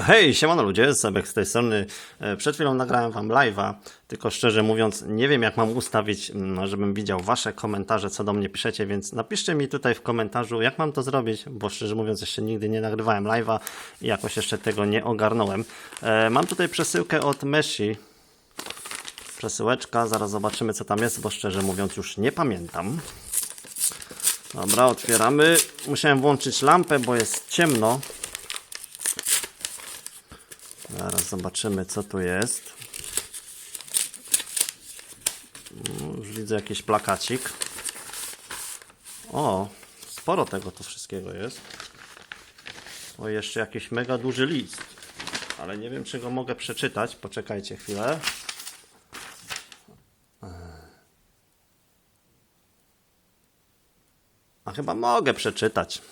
Hej, siemano ludzie, Sebek z tej strony. E, Przed chwilą nagrałem wam live'a, tylko szczerze mówiąc nie wiem jak mam ustawić, mm, żebym widział wasze komentarze, co do mnie piszecie, więc napiszcie mi tutaj w komentarzu, jak mam to zrobić, bo szczerze mówiąc jeszcze nigdy nie nagrywałem live'a i jakoś jeszcze tego nie ogarnąłem. E, Mam tutaj przesyłkę od Meshi. Przesyłeczka, zaraz zobaczymy co tam jest, bo szczerze mówiąc już nie pamiętam. Dobra, otwieramy. Musiałem włączyć lampę, bo jest ciemno. Zaraz zobaczymy, co tu jest. Mm, Już widzę jakiś plakacik. O, sporo tego tu wszystkiego jest. O, jeszcze jakiś mega duży list. Ale nie wiem, czy go mogę przeczytać. Poczekajcie chwilę. A chyba mogę przeczytać.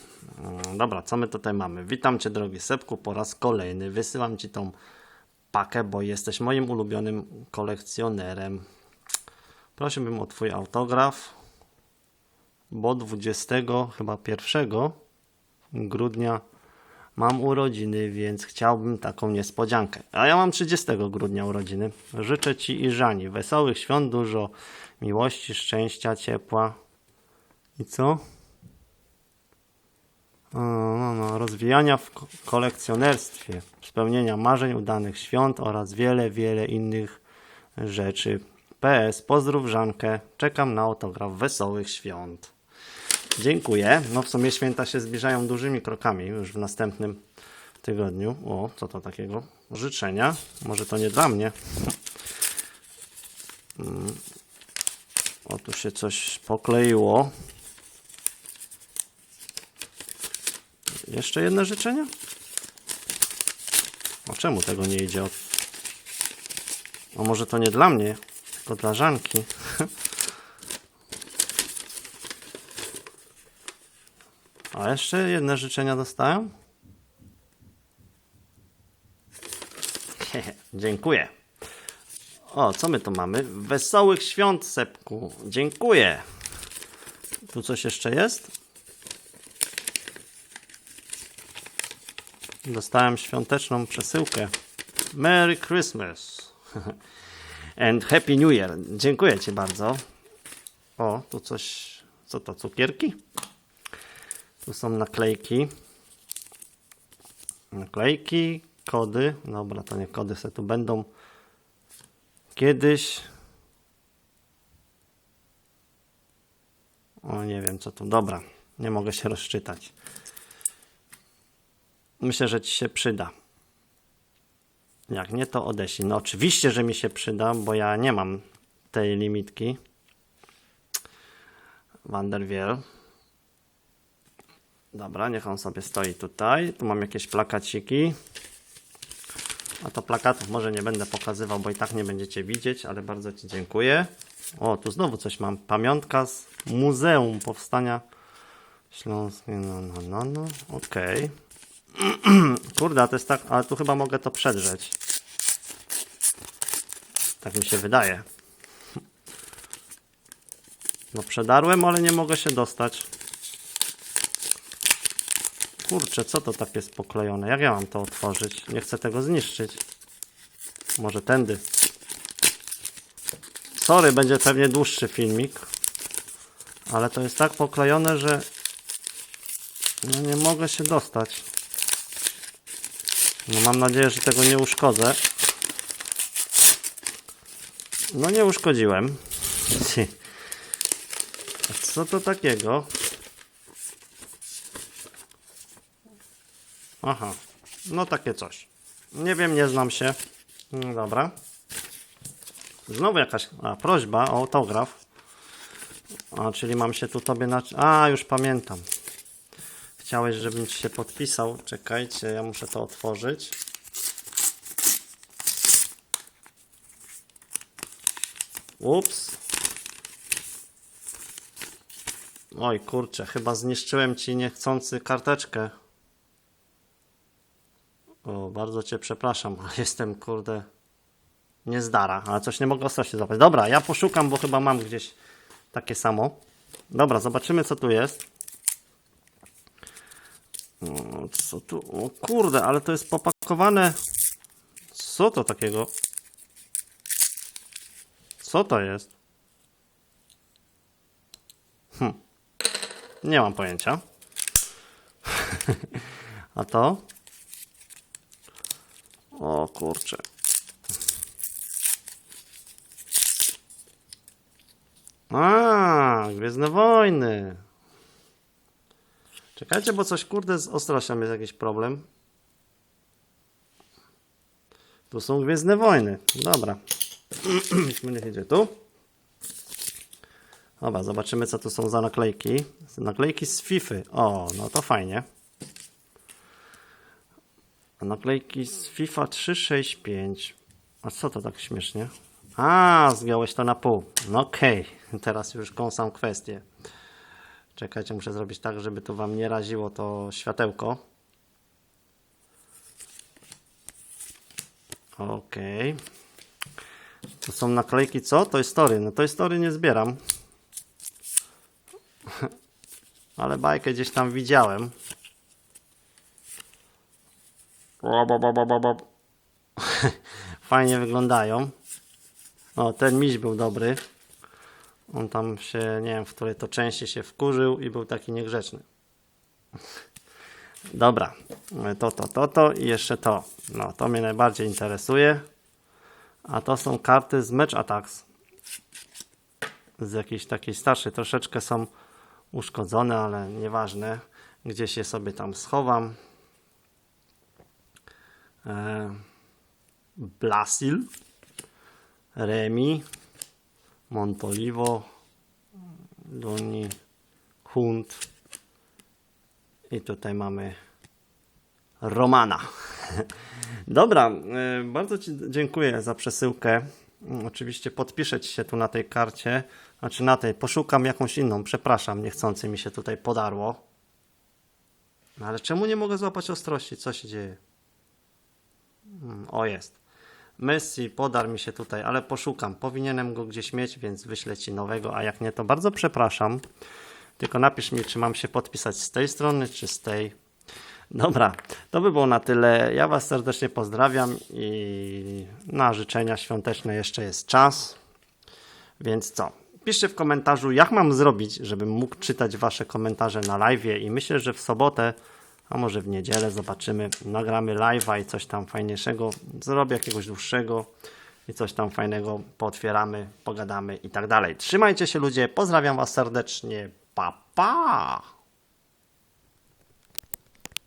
Mm, Dobra, co my tutaj mamy? Witam Cię, drogi Sepku, po raz kolejny. Wysyłam Ci tą pakę, bo jesteś moim ulubionym kolekcjonerem. Prosiłbym o Twój autograf, bo 20 chyba 1 grudnia mam urodziny, więc chciałbym taką niespodziankę. A ja mam 30 grudnia urodziny. Życzę Ci i Żani wesołych świąt, dużo miłości, szczęścia, ciepła. I co? No, no, rozwijania w ko- kolekcjonerstwie, spełnienia marzeń, udanych świąt oraz wiele, wiele innych rzeczy. PS, pozdrów Żankę, czekam na autograf wesołych świąt. Dziękuję. No w sumie święta się zbliżają dużymi krokami już w następnym tygodniu. O, co to takiego? Życzenia. Może to nie dla mnie. Mm. O, tu się coś pokleiło. Jeszcze jedno życzenie? O czemu tego nie idzie? od- O może to nie dla mnie, tylko dla Żanki. A jeszcze jedne życzenia dostałem? Dziękuję. O, co my tu mamy? Wesołych świąt, Sepku. Dziękuję. Tu coś jeszcze jest? Dostałem świąteczną przesyłkę. Merry Christmas. And Happy New Year. Dziękuję Ci bardzo. O, tu coś. Co to? Cukierki? Tu są naklejki. Naklejki, kody. Dobra, to nie kody se tu będą. Kiedyś. O, nie wiem co tu. Dobra, nie mogę się rozczytać. Myślę, że Ci się przyda. Jak nie, to odeślij. No oczywiście, że mi się przyda, bo ja nie mam tej limitki. Wanderwiel. Dobra, niech on sobie stoi tutaj. Tu mam jakieś plakaciki. A to plakatów może nie będę pokazywał, bo i tak nie będziecie widzieć, ale bardzo Ci dziękuję. O, tu znowu coś mam. Pamiątka z Muzeum Powstania Śląskiego. No, no, no, no. Okej. Kurde, to jest tak, ale tu chyba mogę to przedrzeć. Tak mi się wydaje. No przedarłem, ale nie mogę się dostać. Kurczę, co to tak jest poklejone? Jak ja mam to otworzyć? Nie chcę tego zniszczyć. Może tędy. Sorry, będzie pewnie dłuższy filmik. Ale to jest tak poklejone, że no nie mogę się dostać. No mam nadzieję, że tego nie uszkodzę. No nie uszkodziłem. Co to takiego? Aha, no takie coś. Nie wiem, nie znam się. No dobra. Znowu jakaś a, prośba o autograf. A, czyli mam się tu tobie na... A, już pamiętam. Chciałeś, żebym ci się podpisał. Czekajcie, ja muszę to otworzyć. Ups. Oj, kurczę, chyba zniszczyłem ci niechcący karteczkę. O, bardzo cię przepraszam, jestem, kurde, niezdara, ale coś nie mogę ostrości złapać. Dobra, ja poszukam, bo chyba mam gdzieś takie samo. Dobra, zobaczymy, co tu jest. Co tu? O kurde, ale to jest popa Kowane. Co to takiego? Co to jest? Hm. Nie mam pojęcia. A to? O kurczę. A, Gwiezdne Wojny. Czekajcie, bo coś kurde z ostrością jest jakiś problem. Tu są Gwiezdne Wojny. Dobra. Niech idzie tu. Dobra, zobaczymy co tu są za naklejki. Naklejki z FIFA. O, no to fajnie. Naklejki z FIFA 365. A co to tak śmiesznie? A, zgiąłeś to na pół. No okej, teraz już kąsam kwestię. Czekajcie, muszę zrobić tak, żeby tu wam nie raziło to światełko. Okej. To są naklejki co? Toy Story. No Toy Story nie zbieram. Ale bajkę gdzieś tam widziałem. Fajnie wyglądają. O, ten miś był dobry. On tam się, nie wiem, w której to części się wkurzył i był taki niegrzeczny. Dobra, to, to, to, to i jeszcze to. No, to mnie najbardziej interesuje. A to są karty z Match Attacks. Z jakiejś takiej starszej. Troszeczkę są uszkodzone, ale nieważne. Gdzieś je sobie tam schowam. E, Blasil. Remi. Montolivo. Doni. Hunt. I tutaj mamy Romana. Dobra, y, bardzo Ci dziękuję za przesyłkę. Mm, Oczywiście podpiszę Ci się tu na tej karcie, znaczy na tej, poszukam jakąś inną, przepraszam, niechcący mi się tutaj podarło. No ale czemu nie mogę złapać ostrości? Co się dzieje? Mm, O, jest. Messi podar mi się tutaj, ale poszukam. Powinienem go gdzieś mieć, więc wyślę Ci nowego, a jak nie, to bardzo przepraszam. Tylko napisz mi, czy mam się podpisać z tej strony, czy z tej. Dobra, to by było na tyle. Ja Was serdecznie pozdrawiam i na życzenia świąteczne jeszcze jest czas. Więc co? Piszcie w komentarzu, jak mam zrobić, żebym mógł czytać Wasze komentarze na live i myślę, że w sobotę, a może w niedzielę zobaczymy, nagramy live'a i coś tam fajniejszego, zrobię jakiegoś dłuższego i coś tam fajnego pootwieramy, pogadamy i tak dalej. Trzymajcie się ludzie, pozdrawiam Was serdecznie, pa pa!